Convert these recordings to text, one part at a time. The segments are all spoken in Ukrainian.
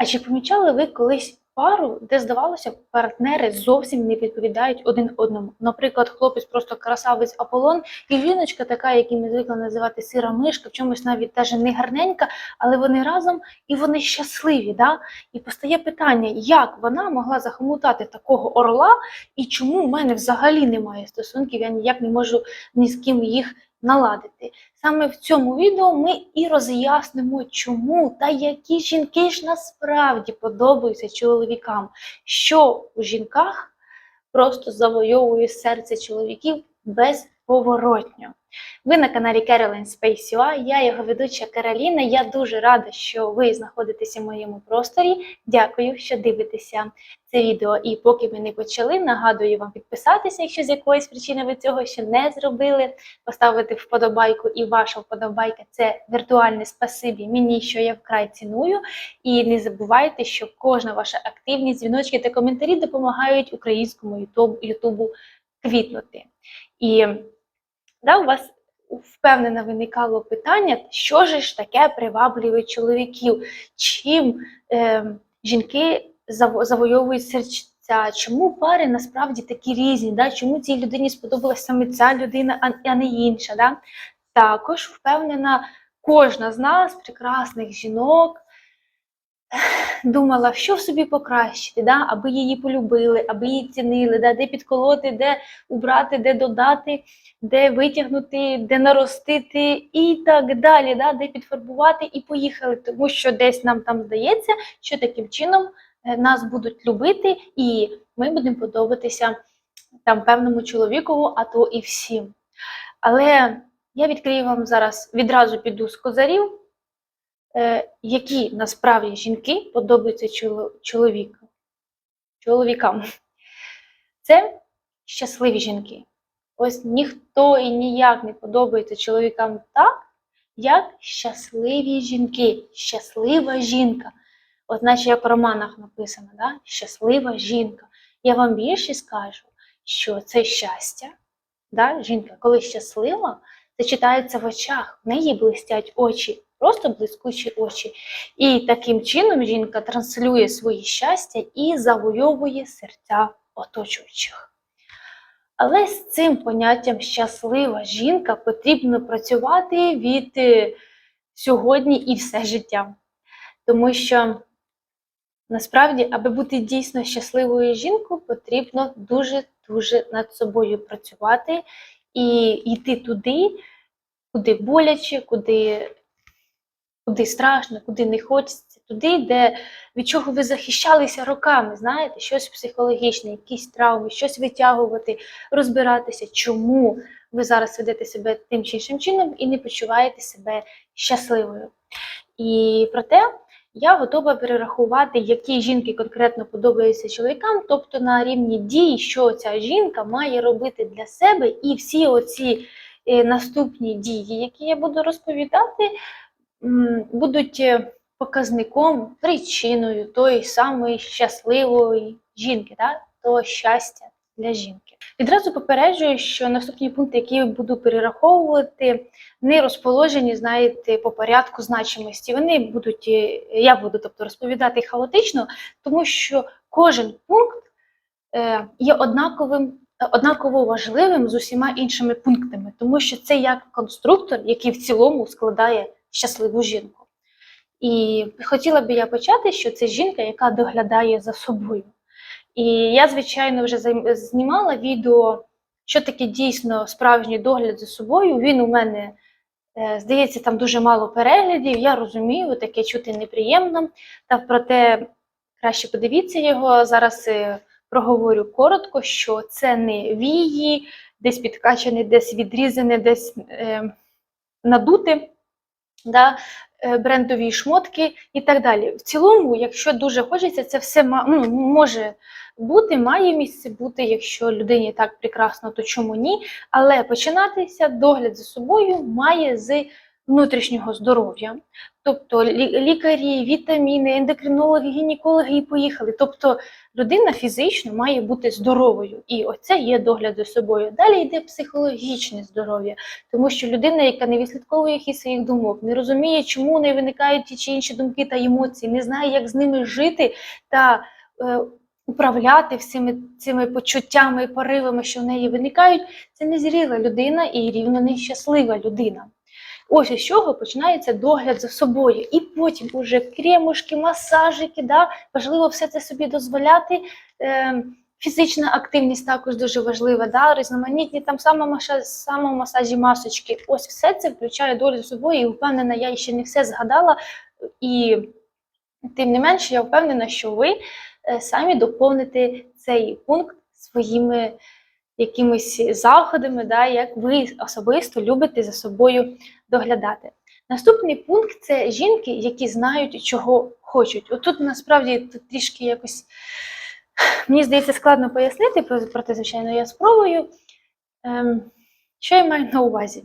А чи помічали ви колись пару, де здавалося, партнери зовсім не відповідають один одному? Наприклад, хлопець просто красавець Аполлон, і жіночка, така, яку ми звикли називати сира мишка, в чомусь навіть теж не гарненька, але вони разом і вони щасливі. Да? І постає питання, як вона могла захомутати такого орла, і чому в мене взагалі немає стосунків, я ніяк не можу ні з ким їх наладити. Саме в цьому відео ми і роз'яснимо, чому та які жінки ж насправді подобаються чоловікам, що у жінках просто завойовує серце чоловіків безповоротньо. Ви на каналі Caroline Space UA, я його ведуча Кароліна. Я дуже рада, що ви знаходитеся в моєму просторі. Дякую, що дивитеся це відео. І поки ми не почали, нагадую вам підписатися, якщо з якоїсь причини ви цього ще не зробили, поставити вподобайку, і ваша вподобайка це віртуальне спасибі мені, що я вкрай ціную. І не забувайте, що кожна ваша активність, дзвіночки та коментарі допомагають українському ютубу квітнути. І да, у вас впевнено виникало питання, що ж таке приваблює чоловіків, чим е, жінки заво- завойовують серця, чому пари насправді такі різні, да? чому цій людині сподобалася саме ця людина, а, не інша. Да? Також впевнена, кожна з нас, прекрасних жінок, думала, що собі покращити, да? аби її полюбили, аби її цінили, да? де підколоти, де убрати, де додати, де витягнути, де наростити і так далі, да? де підфарбувати і поїхали. Тому що десь нам там здається, що таким чином е, нас будуть любити, і ми будемо подобатися там певному чоловікову, а то і всім. Але я відкрию вам зараз відразу піду з козарів, які насправді жінки подобаються чоловіку, чоловікам. Це щасливі жінки. Ось ніхто і ніяк не подобається чоловікам так, як щасливі жінки, щаслива жінка. От наче як в романах написано, да? щаслива жінка. Я вам більше скажу, що це щастя, да? жінка, коли щаслива, це читається в очах, в неї блистять очі, просто блискучі очі. І таким чином жінка транслює своє щастя і завойовує серця оточуючих. Але з цим поняттям щаслива жінка потрібно працювати від е, сьогодні і все життя. Тому що насправді, аби бути дійсно щасливою жінкою, потрібно дуже-дуже над собою працювати і йти туди, куди боляче, куди, куди страшно, куди не хочеться, туди, де від чого ви захищалися роками, знаєте, щось психологічне, якісь травми, щось витягувати, розбиратися, чому ви зараз ведете себе тим чи іншим чином і не почуваєте себе щасливою. І проте я готова перерахувати, які жінки конкретно подобаються чоловікам, тобто на рівні дій, що ця жінка має робити для себе, і всі оці е, наступні дії, які я буду розповідати, будуть е, показником, причиною тої самої щасливої жінки, да? того щастя для жінки. Відразу попереджую, що наступні пункти, які я буду перераховувати, не розположені, знаєте, по порядку значимості. Вони будуть, е, я буду тобто, розповідати хаотично, тому що кожен пункт е, є однаковим, однаково важливим з усіма іншими пунктами, тому що це як конструктор, який в цілому складає щасливу жінку. І хотіла би я почати, що це жінка, яка доглядає за собою. І я, звичайно, вже знімала відео, що таке дійсно справжній догляд за собою. Він у мене, е, здається, там дуже мало переглядів. Я розумію, таке чути неприємно. Та проте краще подивіться його. Зараз е, проговорю коротко, що це не вії, десь підкачане, десь відрізане, десь е, надуте. Да, е, брендові шмотки і так далі. В цілому, якщо дуже хочеться, це все ну, може бути, має місце бути, якщо людині так прекрасно, то чому ні? Але починатися догляд за собою має з внутрішнього здоров'я. Тобто лі- лікарі, вітаміни, ендокринологи, гінекологи і поїхали. Тобто людина фізично має бути здоровою, і оце є догляд за собою. Далі йде психологічне здоров'я, тому що людина, яка не відслідковує хід своїх думок, не розуміє, чому не виникають ті чи інші думки та емоції, не знає, як з ними жити та е, управляти всіми цими почуттями і поривами, що в неї виникають, це незріла людина і рівно нещаслива людина. Ось із чого починається догляд за собою. І потім уже кремушки, масажики, да? важливо все це собі дозволяти. Е, фізична активність також дуже важлива, да? різноманітні там самомасажі, масочки. Ось все це включає догляд за собою. І впевнена, я ще не все згадала. І тим не менше, я впевнена, що ви е, самі доповните цей пункт своїми якимись заходами, да, як ви особисто любите за собою доглядати. Наступний пункт це жінки, які знають, чого хочуть. Отут насправді трішки якось мені здається складно пояснити, про- проте, звичайно, я спробую. Ем, що я маю на увазі?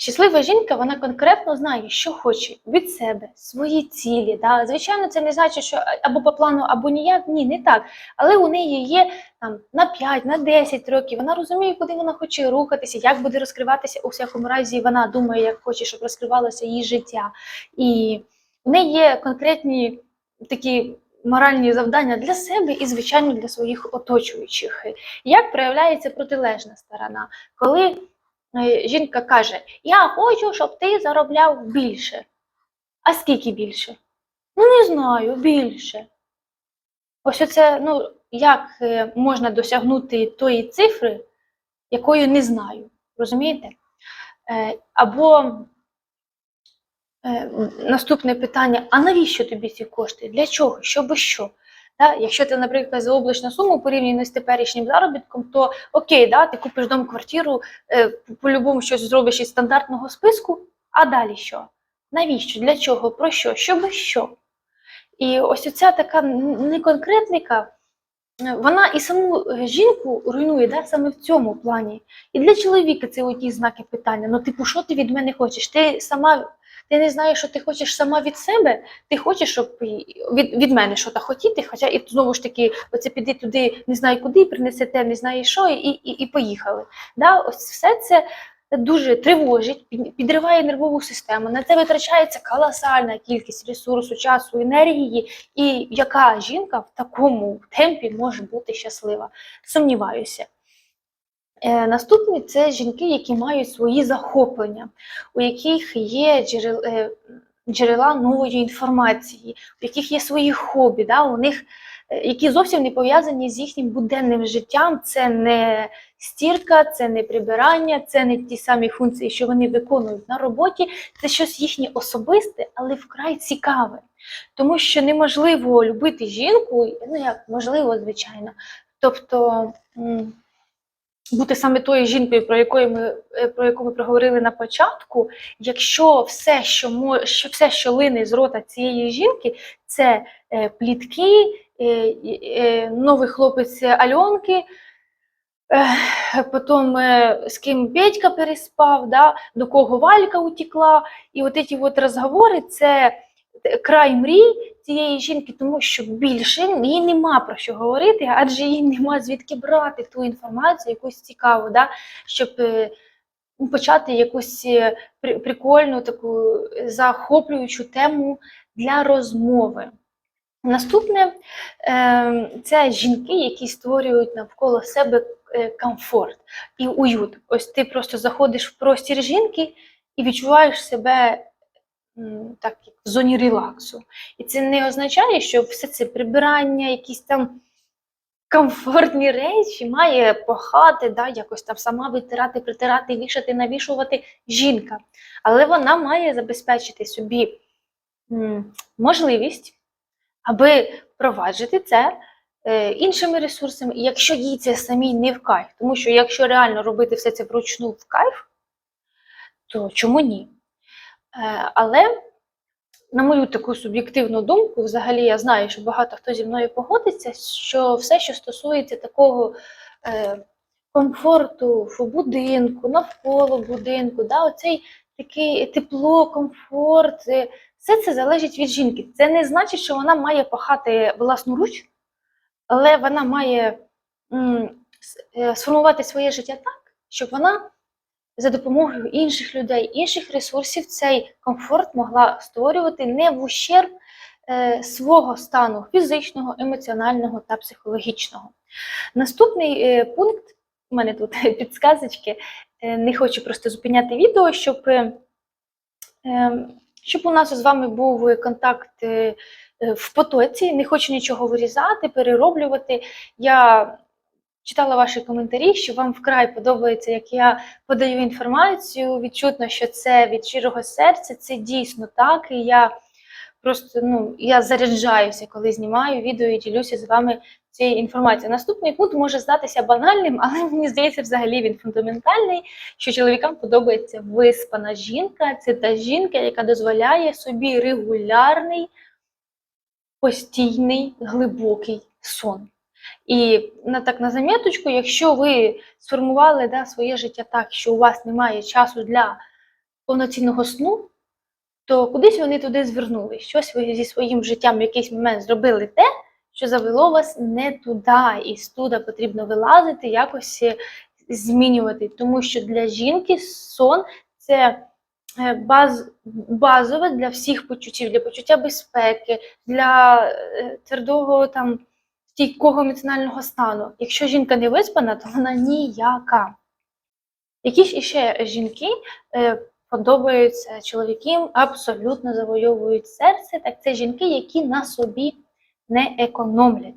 Щаслива жінка, вона конкретно знає, що хоче від себе, свої цілі. Да? Звичайно, це не значить, що або по плану, або ніяк. Ні, не так. Але у неї є там на 5, на 10 років. Вона розуміє, куди вона хоче рухатися, як буде розкриватися у всякому разі. Вона думає, як хоче, щоб розкривалося її життя. І в неї є конкретні такі. Моральні завдання для себе і, звичайно, для своїх оточуючих. Як проявляється протилежна сторона, коли жінка каже: Я хочу, щоб ти заробляв більше. А скільки більше? Ну, не знаю, більше. Ось оце, ну, як е, можна досягнути тої цифри, якої не знаю. Розумієте? Е, Або е, наступне питання: а навіщо тобі ці кошти? Для чого? Щоб що? Да? Якщо ти, наприклад, за облачну суму порівняно з теперішнім заробітком, то окей, да, ти купиш дом, квартиру, е, по-любому щось зробиш із стандартного списку, а далі що? Навіщо? Для чого? Про що? Щоб що? І ось оця така неконкретника, вона і саму е, жінку руйнує да, саме в цьому плані. І для чоловіка це одні знаки питання. Ну, типу, що ти від мене хочеш? Ти сама. Ти не знаєш, що ти хочеш сама від себе, ти хочеш, щоб від, від мене щось хотіти, хоча і знову ж таки, оце піди туди, не знаю куди, принесете, не знаю що, і, і, і поїхали. Да? Ось все це дуже тривожить, підриває нервову систему. На це витрачається колосальна кількість ресурсу, часу, енергії. І яка жінка в такому темпі може бути щаслива? Сумніваюся. Е, наступні це жінки, які мають свої захоплення, у яких є е, джерела нової інформації, у яких є свої хобі, да, у них, е, які зовсім не пов'язані з їхнім буденним життям. Це не стірка, це не прибирання, це не ті самі функції, що вони виконують на роботі. Це щось їхнє особисте, але вкрай цікаве. Тому що неможливо любити жінку, ну як можливо, звичайно. Тобто. Бути саме тою жінкою, про яку ми е, про яку ми проговорили на початку, якщо все, що що все, що лине з рота цієї жінки, це е, плітки, е, е, новий хлопець Альонки. е, Потім е, з ким Петька переспав, да, до кого Валька утекла. І от ці от розговори це край мрій цієї жінки, тому що більше їй нема про що говорити, адже їй нема звідки брати ту інформацію, якусь цікаву, да, щоб е, почати якусь е, прикольну таку е, захоплюючу тему для розмови. Наступне це жінки, які створюють навколо себе комфорт і уют. Ось ти просто заходиш в простір жінки і відчуваєш себе так, як в зоні релаксу. І це не означає, що все це прибирання, якісь там комфортні речі має пахати, да, якось там сама витирати, притирати, вішати, навішувати жінка. Але вона має забезпечити собі можливість, аби впроваджити це е, іншими ресурсами, якщо їй це самій не в кайф. Тому що якщо реально робити все це вручну в кайф, то чому ні? Е, але на мою таку суб'єктивну думку, взагалі я знаю, що багато хто зі мною погодиться, що все, що стосується такого е, комфорту в будинку, навколо будинку, да, оцей такий тепло, комфорт. е, Все це залежить від жінки. Це не значить, що вона має пахати власноруч, але вона має м, сформувати своє життя так, щоб вона за допомогою інших людей, інших ресурсів цей комфорт могла створювати не в ущерб е, свого стану фізичного, емоціонального та психологічного. Наступний е, пункт, у мене тут підсказочки, е, не хочу просто зупиняти відео, щоб, е, е, щоб у нас з вами був контакт в потоці, не хочу нічого вирізати, перероблювати. Я читала ваші коментарі, що вам вкрай подобається, як я подаю інформацію. Відчутно, що це від щирого серця, це дійсно так. І я просто ну, я заряджаюся, коли знімаю відео і ділюся з вами цією інформацією. Наступний пункт може здатися банальним, але мені здається, взагалі він фундаментальний, що чоловікам подобається виспана жінка. Це та жінка, яка дозволяє собі регулярний, постійний, глибокий сон. І на так на заміточку, якщо ви сформували да, своє життя так, що у вас немає часу для повноцінного сну, то кудись вони туди звернули. Щось ви зі своїм життям в якийсь момент зробили те, що завело вас не туди, і з туди потрібно вилазити, якось е, змінювати. Тому що для жінки сон це е, баз, базове для всіх почуттів, для почуття безпеки, для е, твердого там стійкого емоціонального стану. Якщо жінка не виспана, то вона ніяка. Якісь іще жінки е, подобаються чоловікам, абсолютно завойовують серце, так це жінки, які на собі не економлять.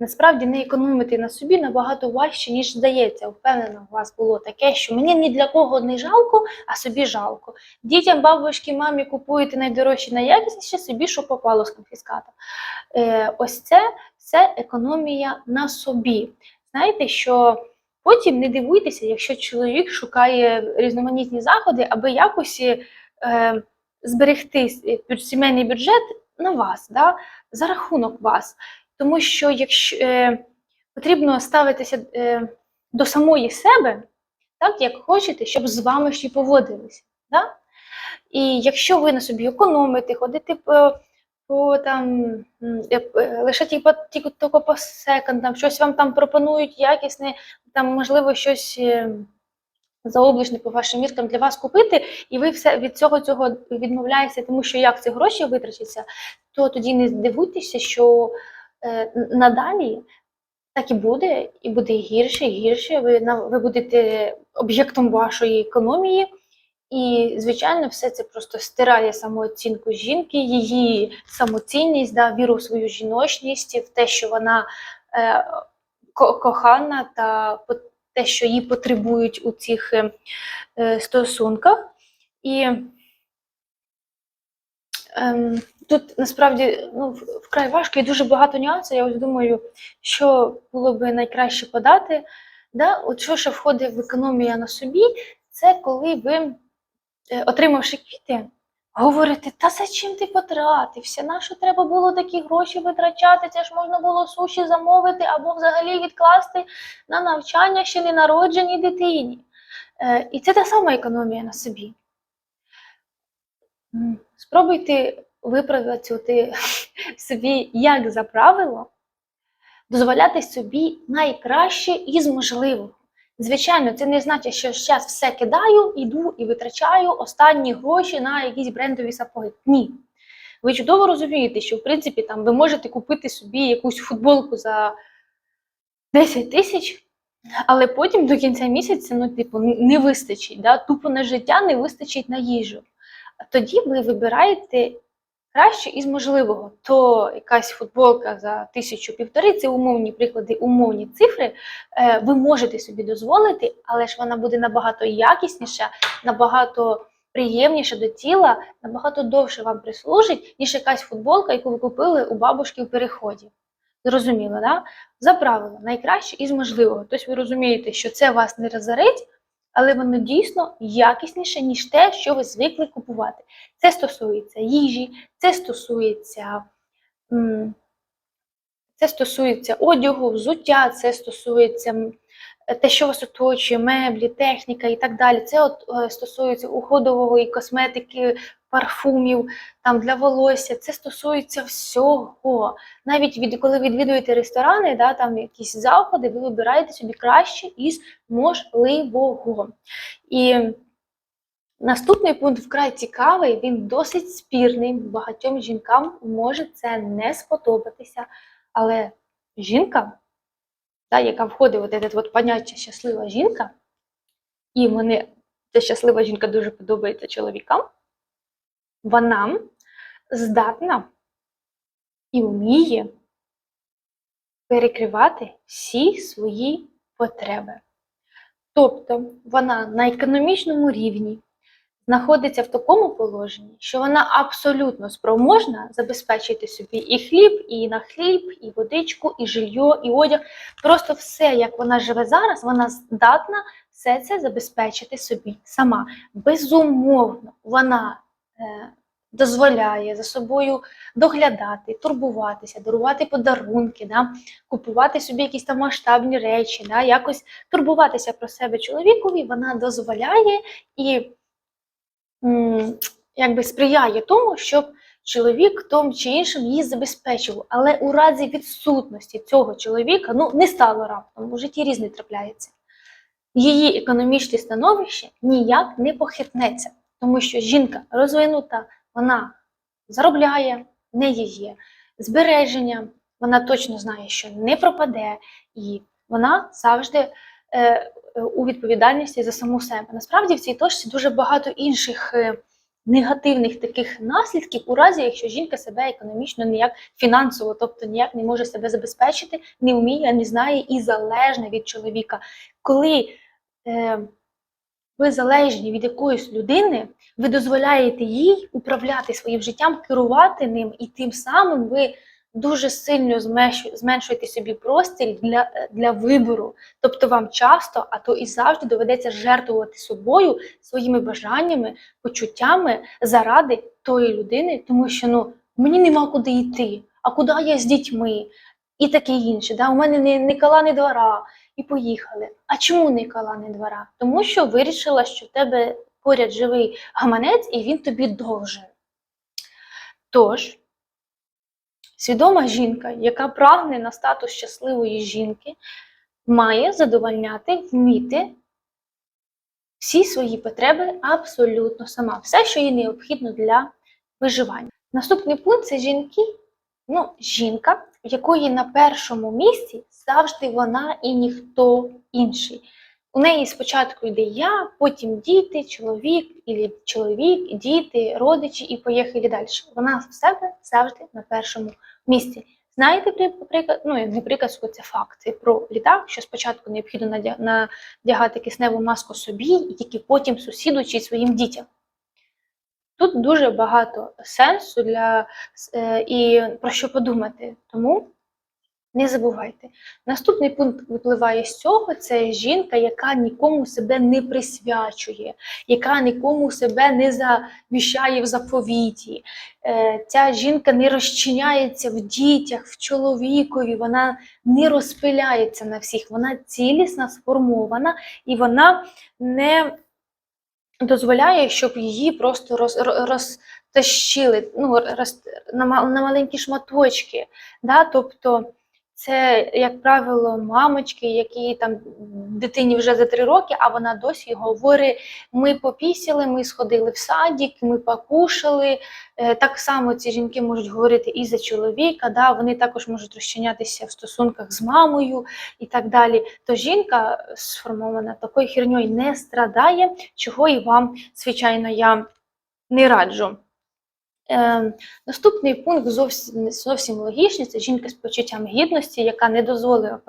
Насправді не економити на собі набагато важче, ніж здається. Впевнена, у вас було таке, що мені ні для кого не жалко, а собі жалко. Дітям, бабушки, мамі купуєте найдорожче, найякісніше, собі що попало з конфіската. Е, ось це це економія на собі. Знаєте, що потім не дивуйтеся, якщо чоловік шукає різноманітні заходи, аби якось е, зберегти сімейний бюджет на вас, да, за рахунок вас. Тому що якщо е, потрібно ставитися е, до самої себе, так як хочете, щоб з вами ще поводилися. Да? І якщо ви на собі економите, ходите по, по там е, е, лише тільки, тільки по секондам, щось вам там пропонують якісне, там можливо щось е, заоблачне по вашим міркам для вас купити, і ви все від цього цього відмовляєтеся, тому що як ці гроші витрачаться, то тоді не дивуйтеся, що надалі так і буде, і буде гірше, і гірше. Ви, ви будете об'єктом вашої економії. І, звичайно, все це просто стирає самооцінку жінки, її самоцінність, да, віру в свою жіночність, в те, що вона е, ко- кохана та те, що її потребують у цих е, е, стосунках. І ем, тут насправді ну, вкрай важко і дуже багато нюансів. Я ось думаю, що було би найкраще подати. Да? От що, що входить в економія на собі, це коли ви, е, отримавши квіти, говорите, та зачем ти потратився? На що треба було такі гроші витрачати? Це ж можна було суші замовити або взагалі відкласти на навчання ще не народженій дитині. Е, І це та сама економія на собі. Спробуйте випрацювати собі як за правило, дозволяти собі найкраще із можливого. Звичайно, це не значить, що зараз все кидаю, іду і витрачаю останні гроші на якісь брендові сапоги. Ні. Ви чудово розумієте, що в принципі там ви можете купити собі якусь футболку за 10 тисяч, але потім до кінця місяця ну, типу, не вистачить. Да? Тупо на життя не вистачить на їжу. Тоді ви вибираєте краще із можливого. То якась футболка за тисячу півтори, це умовні приклади, умовні цифри. е, Ви можете собі дозволити, але ж вона буде набагато якісніша, набагато приємніша до тіла, набагато довше вам прислужить, ніж якась футболка, яку ви купили у бабушки в переході. Зрозуміло, да? За правило, найкраще із можливого. Тобто ви розумієте, що це вас не розорить, але воно дійсно якісніше, ніж те, що ви звикли купувати. Це стосується їжі, це стосується, це стосується одягу, взуття, це стосується те, що вас оточує, меблі, техніка і так далі. Це от е, стосується уходової косметики, парфумів, там для волосся. Це стосується всього. Навіть від коли відвідуєте ресторани, да, там якісь заходи, ви вибираєте собі краще із можливого. І Наступний пункт вкрай цікавий, він досить спірний. Багатьом жінкам може це не сподобатися. Але жінка, та, яка входить в це от поняття щаслива жінка, і мені ця щаслива жінка дуже подобається чоловікам, вона здатна і вміє перекривати всі свої потреби. Тобто вона на економічному рівні знаходиться в такому положенні, що вона абсолютно спроможна забезпечити собі і хліб, і на хліб, і водичку, і жилье, і одяг. Просто все, як вона живе зараз, вона здатна все це забезпечити собі сама. Безумовно, вона е, дозволяє за собою доглядати, турбуватися, дарувати подарунки, да, купувати собі якісь там масштабні речі, да, якось турбуватися про себе чоловікові, вона дозволяє і якби сприяє тому, щоб чоловік том чи іншим її забезпечував. Але у разі відсутності цього чоловіка, ну не стало раптом, у житті різне трапляється. Її економічне становище ніяк не похитнеться, тому що жінка розвинута, вона заробляє, в неї є збереження, вона точно знає, що не пропаде, і вона завжди е, у відповідальності за саму себе. Насправді в цій точці дуже багато інших е, негативних таких наслідків, у разі, якщо жінка себе економічно ніяк фінансово, тобто ніяк не може себе забезпечити, не вміє, не знає і залежна від чоловіка. Коли е, ви залежні від якоїсь людини, ви дозволяєте їй управляти своїм життям, керувати ним, і тим самим ви дуже сильно зменшу- зменшуєте собі простір для, для вибору. Тобто вам часто, а то і завжди доведеться жертвувати собою, своїми бажаннями, почуттями заради тої людини, тому що ну мені нема куди йти, а куди я з дітьми? І таке інше. Да? У мене не, не кола, не двора, і поїхали. А чому не кола, не двора? Тому що вирішила, що в тебе поряд живий гаманець, і він тобі должен. Тож, свідома жінка, яка прагне на статус щасливої жінки, має задовольняти, вміти всі свої потреби абсолютно сама. Все, що їй необхідно для виживання. Наступний пункт це жінки. Ну, жінка, в якої на першому місці завжди вона і ніхто інший. У неї спочатку йде я, потім діти, чоловік, і чоловік, діти, родичі, і поїхали далі. Вона в себе завжди на першому місці. Знаєте, при- приклад, ну не приказку, це факт. Це про літак, що спочатку необхідно надя- надягати кисневу маску собі, і тільки потім сусіду чи своїм дітям. Тут дуже багато сенсу для е, і про що подумати. Тому не забувайте. Наступний пункт випливає з цього: це жінка, яка нікому себе не присвячує, яка нікому себе не завіщає в заповіті. Е, Ця жінка не розчиняється в дітях, в чоловікові, вона не розпиляється на всіх, вона цілісна, сформована і вона не дозволяє, щоб її просто роз, роз, розтащили ну, роз, на маленькі шматочки. Да? Тобто це, як правило, мамочки, які там дитині вже за три роки, а вона досі говорить: ми попісили, ми сходили в садик, ми покушали. Е, Так само ці жінки можуть говорити і за чоловіка, да? вони також можуть розчинятися в стосунках з мамою і так далі. То жінка сформована такою херньою не страдає, чого і вам, звичайно, я не раджу. Е, наступний пункт зовсім, зовсім логічний. Це жінка з почуттям гідності, яка не дозволила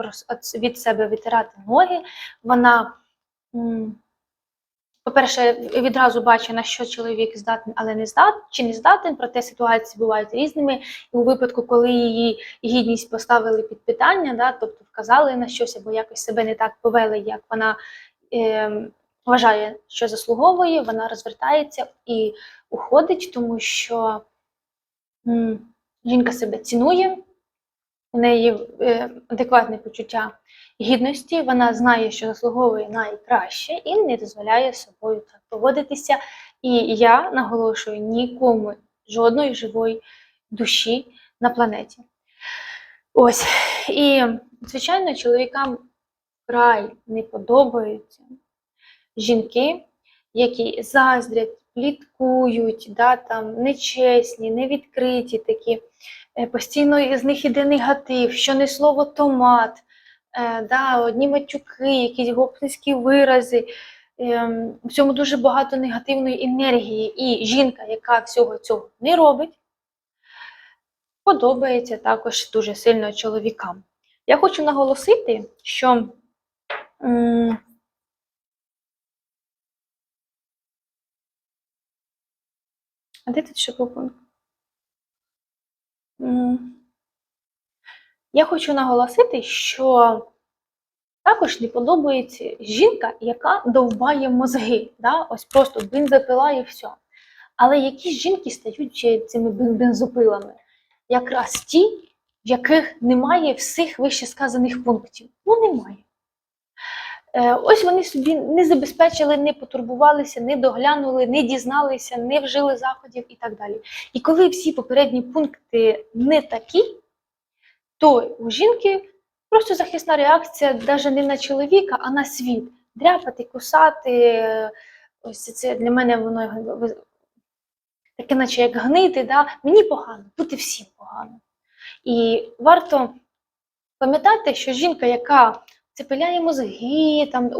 від себе витирати ноги. Вона, по-перше, відразу бачить, на що чоловік здатний, але не здатний, чи не здатний, проте ситуації бувають різними. І у випадку, коли її гідність поставили під питання, да, тобто вказали на щось або якось себе не так повели, як вона е, вважає, що заслуговує, вона розвертається і уходить, тому що м, жінка себе цінує, у неї е, адекватне почуття гідності, вона знає, що заслуговує найкраще і не дозволяє собою так поводитися. І я наголошую нікому жодної живої душі на планеті. Ось. І, звичайно, чоловікам вкрай не подобаються жінки, які заздрять, пліткують, да, там, нечесні, невідкриті такі. Е, Постійно з них іде негатив, що не слово томат, е, да, одні матюки, якісь гопницькі вирази. Ем, В цьому дуже багато негативної енергії. І жінка, яка всього цього не робить, подобається також дуже сильно чоловікам. Я хочу наголосити, що а де тут ще пункт? Я хочу наголосити, що також не подобається жінка, яка довбає мозги. Да? Ось просто бензопила і все. Але які жінки стають цими бензопилами? Якраз ті, в яких немає всіх вищесказаних пунктів. Ну, немає. Е, ось вони собі не забезпечили, не потурбувалися, не доглянули, не дізналися, не вжили заходів і так далі. І коли всі попередні пункти не такі, то у жінки просто захисна реакція навіть не на чоловіка, а на світ. Дряпати, кусати. Ось це для мене воно таке, наче як гнити. Да? Мені погано, бути всім погано. І варто пам'ятати, що жінка, яка цепиляє мозги, там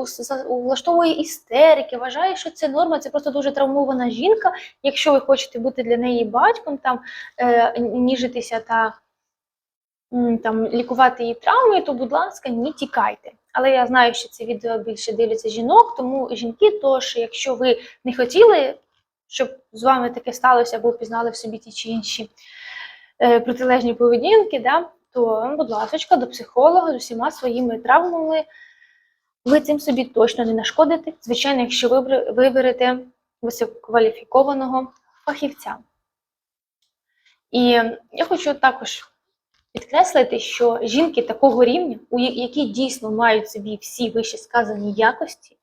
влаштовує істерики, вважає, що це норма, це просто дуже травмована жінка. Якщо ви хочете бути для неї батьком, там е, ніжитися та там лікувати її травми, то, будь ласка, не тікайте. Але я знаю, що це відео більше дивляться жінок, тому жінки, тож якщо ви не хотіли, щоб з вами таке сталося, або впізнали в собі ті чи інші е, протилежні поведінки, да, то, будь ласка, до психолога з усіма своїми травмами ви цим собі точно не нашкодите. Звичайно, якщо вибр- виберете висококваліфікованого фахівця. І я хочу також підкреслити, що жінки такого рівня, які дійсно мають собі всі вище сказані якості,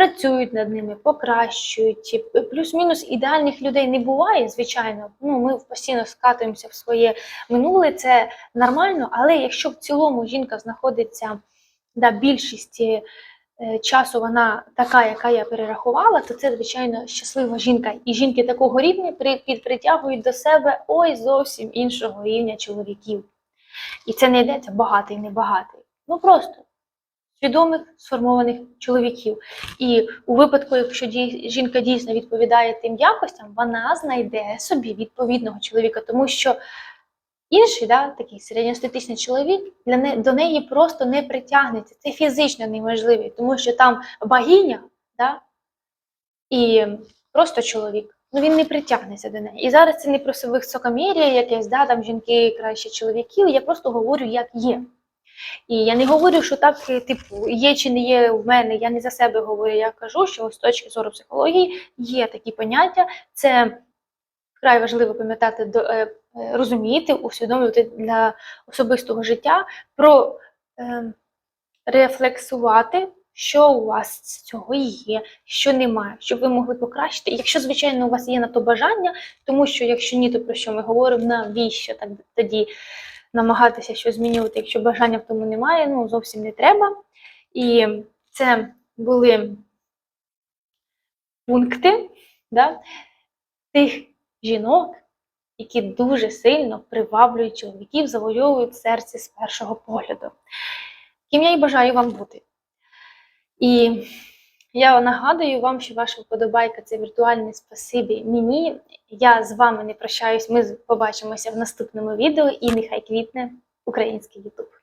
працюють над ними, покращують. Плюс-мінус ідеальних людей не буває, звичайно. Ну, ми постійно скатуємося в своє минуле, це нормально, але якщо в цілому жінка знаходиться да, більшість е, часу вона така, яка я перерахувала, то це, звичайно, щаслива жінка. І жінки такого рівня при, притягують до себе ой зовсім іншого рівня чоловіків. І це не йдеться багатий, небагатий. Ну просто свідомих сформованих чоловіків. І у випадку, якщо жінка дійсно відповідає тим якостям, вона знайде собі відповідного чоловіка, тому що інший, да, такий середньостатичний чоловік, для не, до неї просто не притягнеться. Це фізично неможливо, тому що там богиня, да, і просто чоловік. Ну він не притягнеться до неї. І зараз це не про високомір'я якесь, да, там жінки краще чоловіків. Я просто говорю, як є. І я не говорю, що так, е, типу, є чи не є в мене, я не за себе говорю, я кажу, що з точки зору психології є такі поняття. Це вкрай важливо пам'ятати, е, е, розуміти, усвідомлювати для особистого життя, про е, рефлексувати, що у вас з цього є, що немає, щоб ви могли покращити. Якщо, звичайно, у вас є на то бажання, тому що якщо ні, то про що ми говоримо, навіщо так тоді намагатися щось змінювати, якщо бажання в тому немає, ну зовсім не треба. І це були пункти да, тих жінок, які дуже сильно приваблюють чоловіків, завойовують серце з першого погляду. Ким я і бажаю вам бути. І я нагадую вам, що ваша вподобайка це віртуальне спасибі мені. Я з вами не прощаюсь. Ми побачимося в наступному відео і нехай квітне український Ютуб.